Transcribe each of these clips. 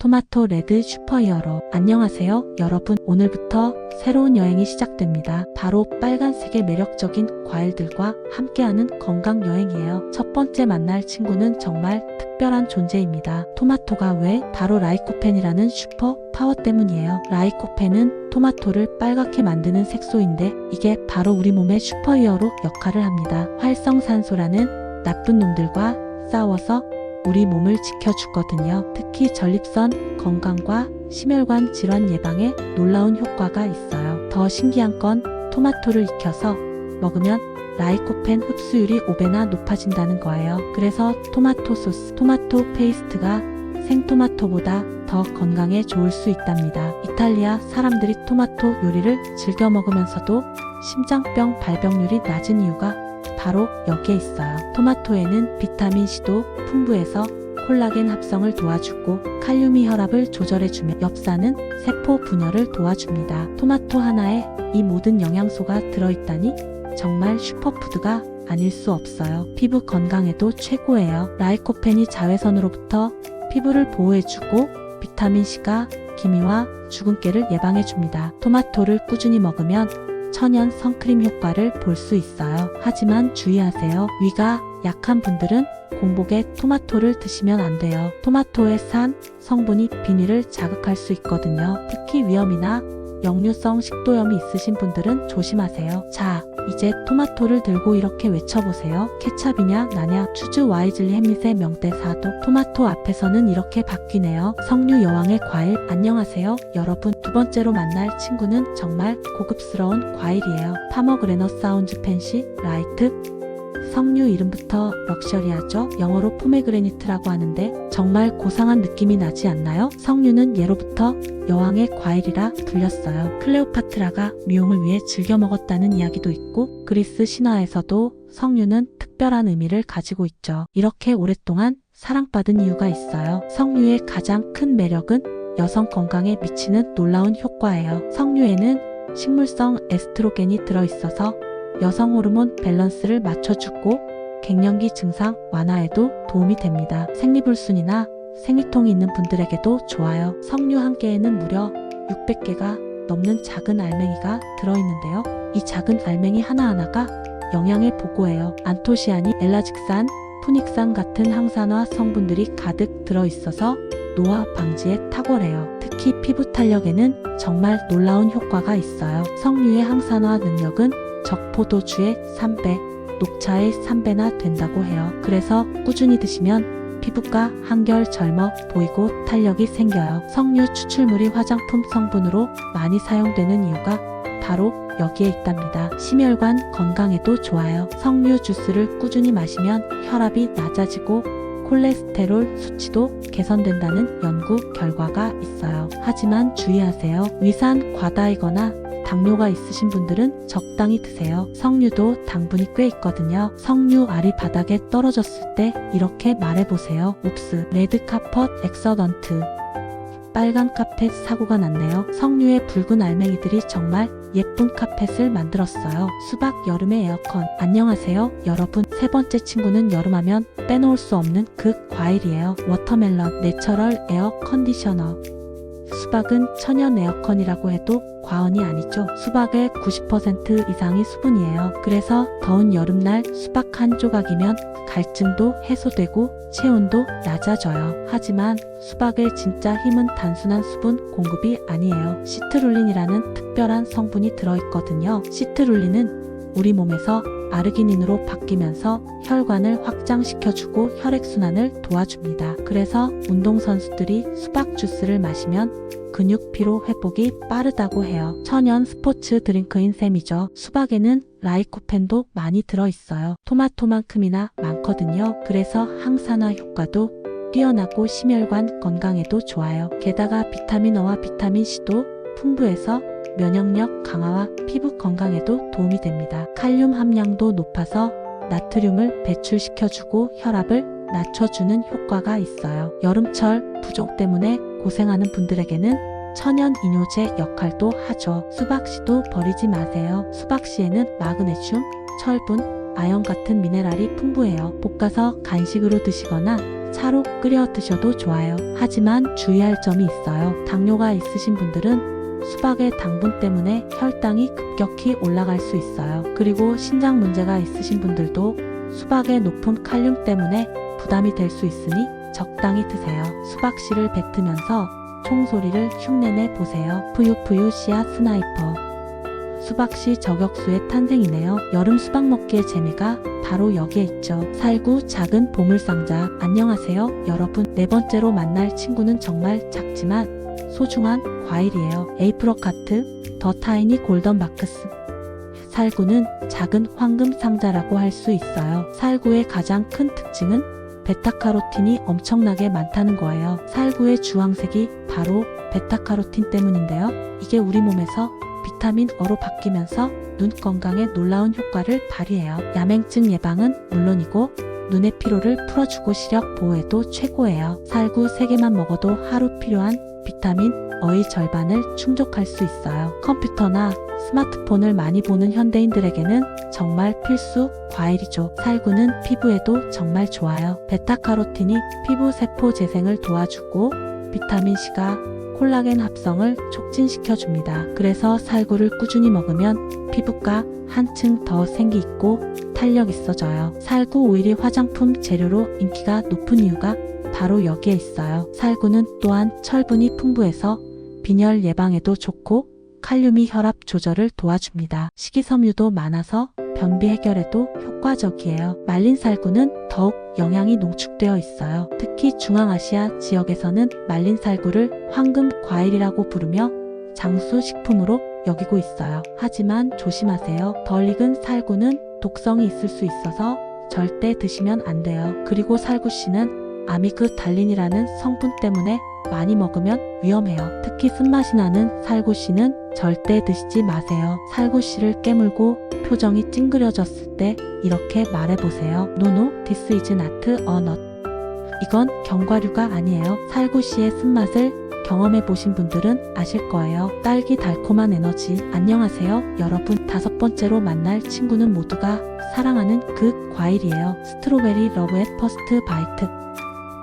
토마토 레드 슈퍼히어로. 안녕하세요, 여러분. 오늘부터 새로운 여행이 시작됩니다. 바로 빨간색의 매력적인 과일들과 함께하는 건강 여행이에요. 첫 번째 만날 친구는 정말 특별한 존재입니다. 토마토가 왜? 바로 라이코펜이라는 슈퍼 파워 때문이에요. 라이코펜은 토마토를 빨갛게 만드는 색소인데 이게 바로 우리 몸의 슈퍼히어로 역할을 합니다. 활성산소라는 나쁜 놈들과 싸워서 우리 몸을 지켜주거든요. 특히 전립선 건강과 심혈관 질환 예방에 놀라운 효과가 있어요. 더 신기한 건 토마토를 익혀서 먹으면 라이코펜 흡수율이 5배나 높아진다는 거예요. 그래서 토마토 소스, 토마토 페이스트가 생토마토보다 더 건강에 좋을 수 있답니다. 이탈리아 사람들이 토마토 요리를 즐겨 먹으면서도 심장병 발병률이 낮은 이유가 바로 여기에 있어요. 토마토에는 비타민 C도 풍부해서 콜라겐 합성을 도와주고 칼륨이 혈압을 조절해주며 엽산은 세포 분열을 도와줍니다. 토마토 하나에 이 모든 영양소가 들어있다니 정말 슈퍼푸드가 아닐 수 없어요. 피부 건강에도 최고예요. 라이코펜이 자외선으로부터 피부를 보호해주고 비타민 C가 기미와 주근깨를 예방해줍니다. 토마토를 꾸준히 먹으면 천연 선크림 효과를 볼 수 있어요. 하지만 주의하세요. 위가 약한 분들은 공복에 토마토를 드시면 안 돼요. 토마토의 산 성분이 비닐을 자극할 수 있거든요. 특히 위염이나 역류성 식도염이 있으신 분들은 조심하세요. 자, 이제 토마토를 들고 이렇게 외쳐보세요. 케찹이냐, 나냐, 추즈 와이즐리 햄릿의 명대사도 토마토 앞에서는 이렇게 바뀌네요. 석류 여왕의 과일, 안녕하세요. 여러분, 두 번째로 만날 친구는 정말 고급스러운 과일이에요. 파머그레너 사운즈 펜시, 라이트, 석류 이름부터 럭셔리하죠? 영어로 포메그레니트라고 하는데 정말 고상한 느낌이 나지 않나요? 석류는 예로부터 여왕의 과일이라 불렸어요. 클레오파트라가 미용을 위해 즐겨 먹었다는 이야기도 있고 그리스 신화에서도 석류는 특별한 의미를 가지고 있죠. 이렇게 오랫동안 사랑받은 이유가 있어요. 석류의 가장 큰 매력은 여성 건강에 미치는 놀라운 효과예요. 석류에는 식물성 에스트로겐이 들어있어서 여성 호르몬 밸런스를 맞춰주고 갱년기 증상 완화에도 도움이 됩니다. 생리불순이나 생리통이 있는 분들에게도 좋아요. 석류 한 개에는 무려 600개가 넘는 작은 알맹이가 들어있는데요. 이 작은 알맹이 하나하나가 영양을 보고해요. 안토시아닌, 엘라직산, 푸닉산 같은 항산화 성분들이 가득 들어있어서 노화 방지에 탁월해요. 특히 피부 탄력에는 정말 놀라운 효과가 있어요. 석류의 항산화 능력은 적포도주의 3배, 녹차의 3배나 된다고 해요. 그래서 꾸준히 드시면 피부가 한결 젊어 보이고 탄력이 생겨요. 석류 추출물이 화장품 성분으로 많이 사용되는 이유가 바로 여기에 있답니다. 심혈관 건강에도 좋아요. 석류 주스를 꾸준히 마시면 혈압이 낮아지고 콜레스테롤 수치도 개선된다는 연구 결과가 있어요. 하지만 주의하세요. 위산 과다이거나 당뇨가 있으신 분들은 적당히 드세요. 석류도 당분이 꽤 있거든요. 석류 알이 바닥에 떨어졌을 때 이렇게 말해보세요. 옵스, 레드 카펫 엑서던트. 빨간 카펫 사고가 났네요. 석류의 붉은 알맹이들이 정말 예쁜 카펫을 만들었어요. 수박 여름의 에어컨. 안녕하세요, 여러분. 세 번째 친구는 여름하면 빼놓을 수 없는 그 과일이에요. 워터멜론 내처럴 에어 컨디셔너. 수박은 천연 에어컨이라고 해도 과언이 아니죠. 수박의 90% 이상이 수분이에요. 그래서 더운 여름날 수박 한 조각이면 갈증도 해소되고 체온도 낮아져요. 하지만 수박의 진짜 힘은 단순한 수분 공급이 아니에요. 시트룰린이라는 특별한 성분이 들어있거든요. 시트룰린은 우리 몸에서 아르기닌으로 바뀌면서 혈관을 확장시켜주고 혈액순환을 도와줍니다. 그래서 운동선수들이 수박 주스를 마시면 근육 피로 회복이 빠르다고 해요. 천연 스포츠 드링크인 셈이죠. 수박에는 라이코펜도 많이 들어있어요. 토마토만큼이나 많거든요. 그래서 항산화 효과도 뛰어나고 심혈관 건강에도 좋아요. 게다가 비타민어와 비타민 C도 풍부해서 면역력 강화와 피부 건강에도 도움이 됩니다. 칼륨 함량도 높아서 나트륨을 배출시켜주고 혈압을 낮춰주는 효과가 있어요. 여름철 부종 때문에 고생하는 분들에게는 천연 이뇨제 역할도 하죠. 수박씨도 버리지 마세요. 수박씨에는 마그네슘, 철분, 아연 같은 미네랄이 풍부해요. 볶아서 간식으로 드시거나 차로 끓여 드셔도 좋아요. 하지만 주의할 점이 있어요. 당뇨가 있으신 분들은 수박의 당분 때문에 혈당이 급격히 올라갈 수 있어요. 그리고 신장 문제가 있으신 분들도 수박의 높은 칼륨 때문에 부담이 될 수 있으니 적당히 드세요. 수박씨를 뱉으면서 총소리를 흉내내 보세요. 푸유푸유 씨앗 스나이퍼. 수박씨 저격수의 탄생이네요. 여름 수박 먹기의 재미가 바로 여기에 있죠. 살구 작은 보물상자. 안녕하세요, 여러분. 네 번째로 만날 친구는 정말 작지만 소중한 과일이에요. 에이프로카트, 더 타이니 골던 마크스. 살구는 작은 황금 상자라고 할 수 있어요. 살구의 가장 큰 특징은 베타카로틴이 엄청나게 많다는 거예요. 살구의 주황색이 바로 베타카로틴 때문인데요. 이게 우리 몸에서 비타민 어로 바뀌면서 눈 건강에 놀라운 효과를 발휘해요. 야맹증 예방은 물론이고 눈의 피로를 풀어주고 시력 보호에도 최고예요. 살구 3개만 먹어도 하루 필요한 비타민 어의 절반을 충족할 수 있어요. 컴퓨터나 스마트폰을 많이 보는 현대인들에게는 정말 필수 과일이죠. 살구는 피부에도 정말 좋아요. 베타카로틴이 피부 세포 재생을 도와주고 비타민 C가 콜라겐 합성을 촉진시켜 줍니다. 그래서 살구를 꾸준히 먹으면 피부가 한층 더 생기 있고 탄력 있어져요. 살구 오일이 화장품 재료로 인기가 높은 이유가 바로 여기에 있어요. 살구는 또한 철분이 풍부해서 빈혈 예방에도 좋고 칼륨이 혈압 조절을 도와줍니다. 식이섬유도 많아서 변비 해결에도 효과적이에요. 말린 살구는 더욱 영양이 농축되어 있어요. 특히 중앙아시아 지역에서는 말린 살구를 황금 과일이라고 부르며 장수 식품으로 여기고 있어요. 하지만 조심하세요. 덜 익은 살구는 독성이 있을 수 있어서 절대 드시면 안 돼요. 그리고 살구씨는 아미그달린이라는 성분 때문에 많이 먹으면 위험해요. 특히 쓴맛이 나는 살구씨는 절대 드시지 마세요. 살구씨를 깨물고 표정이 찡그려졌을 때 이렇게 말해보세요. 노노, is not a nut. 이건 견과류가 아니에요. 살구씨의 쓴맛을 경험해 보신 분들은 아실 거예요. 딸기 달콤한 에너지. 안녕하세요, 여러분. 다섯 번째로 만날 친구는 모두가 사랑하는 그 과일이에요. 스트로베리 러브 앳 퍼스트 바이트.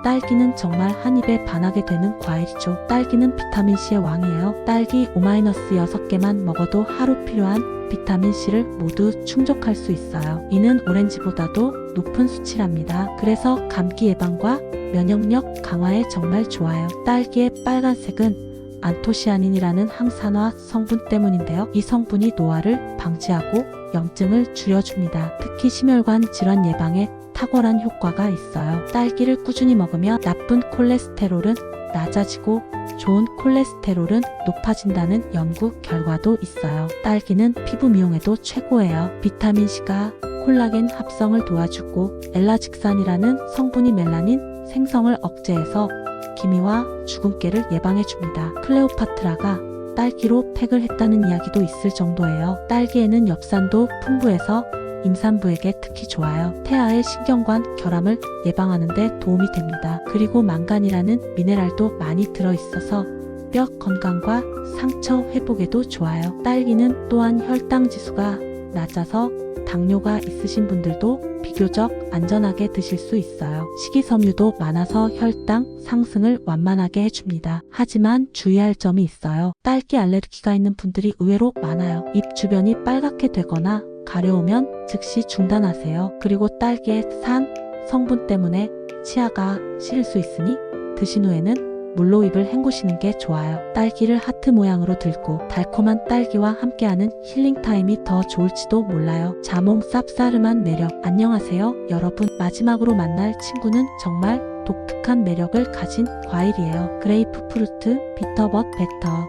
딸기는 정말 한 입에 반하게 되는 과일이죠. 딸기는 비타민C의 왕이에요. 딸기 O-6개만 먹어도 하루 필요한 비타민C를 모두 충족할 수 있어요. 이는 오렌지보다도 높은 수치랍니다. 그래서 감기 예방과 면역력 강화에 정말 좋아요. 딸기의 빨간색은 안토시아닌이라는 항산화 성분 때문인데요. 이 성분이 노화를 방지하고 염증을 줄여줍니다. 특히 심혈관 질환 예방에 탁월한 효과가 있어요. 딸기를 꾸준히 먹으면 나쁜 콜레스테롤은 낮아지고 좋은 콜레스테롤은 높아진다는 연구 결과도 있어요. 딸기는 피부 미용에도 최고예요. 비타민C가 콜라겐 합성을 도와주고 엘라직산이라는 성분이 멜라닌 생성을 억제해서 기미와 주근깨를 예방해줍니다. 클레오파트라가 딸기로 팩을 했다는 이야기도 있을 정도예요. 딸기에는 엽산도 풍부해서 임산부에게 특히 좋아요. 태아의 신경관 결함을 예방하는 데 도움이 됩니다. 그리고 망간이라는 미네랄도 많이 들어있어서 뼈 건강과 상처 회복에도 좋아요. 딸기는 또한 혈당 지수가 낮아서 당뇨가 있으신 분들도 비교적 안전하게 드실 수 있어요. 식이섬유도 많아서 혈당 상승을 완만하게 해줍니다. 하지만 주의할 점이 있어요. 딸기 알레르기가 있는 분들이 의외로 많아요. 입 주변이 빨갛게 되거나 가려우면 즉시 중단하세요. 그리고 딸기의 산 성분 때문에 치아가 시릴 수 있으니 드신 후에는 물로 입을 헹구시는 게 좋아요. 딸기를 하트 모양으로 들고 달콤한 딸기와 함께하는 힐링 타임이 더 좋을지도 몰라요. 자몽 쌉싸름한 매력. 안녕하세요, 여러분. 마지막으로 만날 친구는 정말 독특한 매력을 가진 과일이에요. 그레이프 프루트, 비터벗 베터.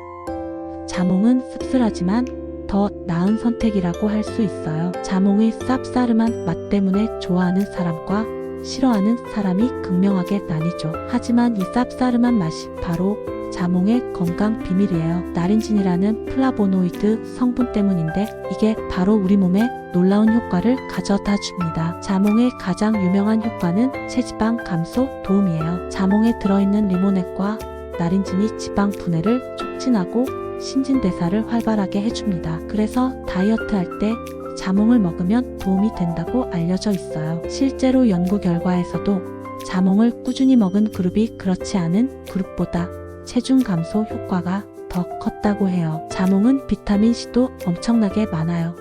자몽은 씁쓸하지만 더 나은 선택이라고 할 수 있어요. 자몽의 쌉싸름한 맛 때문에 좋아하는 사람과 싫어하는 사람이 극명하게 나뉘죠. 하지만 이 쌉싸름한 맛이 바로 자몽의 건강 비밀이에요. 나린진이라는 플라보노이드 성분 때문인데 이게 바로 우리 몸에 놀라운 효과를 가져다 줍니다. 자몽의 가장 유명한 효과는 체지방 감소 도움이에요. 자몽에 들어있는 리모넥과 나린진이 지방 분해를 촉진하고 신진대사를 활발하게 해줍니다. 그래서 다이어트 할때 자몽을 먹으면 도움이 된다고 알려져 있어요. 실제로 연구 결과에서도 자몽을 꾸준히 먹은 그룹이 그렇지 않은 그룹보다 체중 감소 효과가 더 컸다고 해요. 자몽은 비타민 C도 엄청나게 많아요.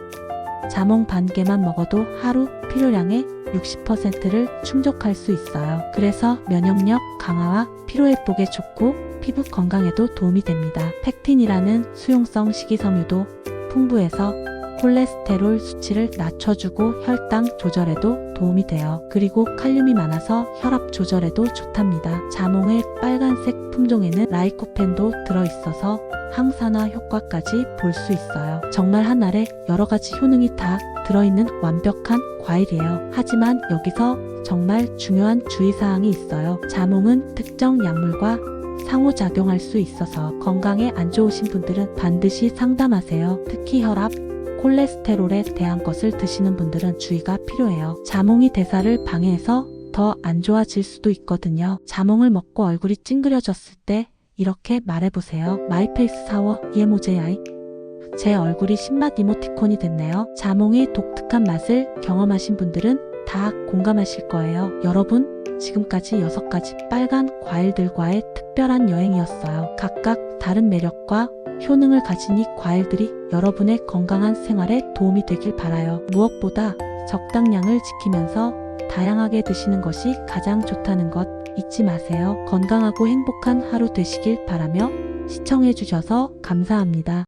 자몽 반 개만 먹어도 하루 필요량의 60%를 충족할 수 있어요. 그래서 면역력 강화와 피로 회복에 좋고 피부 건강에도 도움이 됩니다. 팩틴이라는 수용성 식이섬유도 풍부해서 콜레스테롤 수치를 낮춰주고 혈당 조절에도 도움이 돼요. 그리고 칼륨이 많아서 혈압 조절에도 좋답니다. 자몽의 빨간색 품종에는 라이코펜도 들어있어서 항산화 효과까지 볼 수 있어요. 정말 한 알에 여러 가지 효능이 다 들어있는 완벽한 과일이에요. 하지만 여기서 정말 중요한 주의사항이 있어요. 자몽은 특정 약물과 상호작용할 수 있어서 건강에 안 좋으신 분들은 반드시 상담하세요. 특히 혈압, 콜레스테롤에 대한 것을 드시는 분들은 주의가 필요해요. 자몽이 대사를 방해해서 더 안 좋아질 수도 있거든요. 자몽을 먹고 얼굴이 찡그려졌을 때 이렇게 말해보세요. 마이페이스 사워 EMOJI 제 얼굴이 신맛 이모티콘이 됐네요. 자몽의 독특한 맛을 경험하신 분들은 다 공감하실 거예요. 여러분, 지금까지 6가지 빨간 과일들과의 특별한 여행이었어요. 각각 다른 매력과 효능을 가진 이 과일들이 여러분의 건강한 생활에 도움이 되길 바라요. 무엇보다 적당량을 지키면서 다양하게 드시는 것이 가장 좋다는 것 잊지 마세요. 건강하고 행복한 하루 되시길 바라며 시청해주셔서 감사합니다.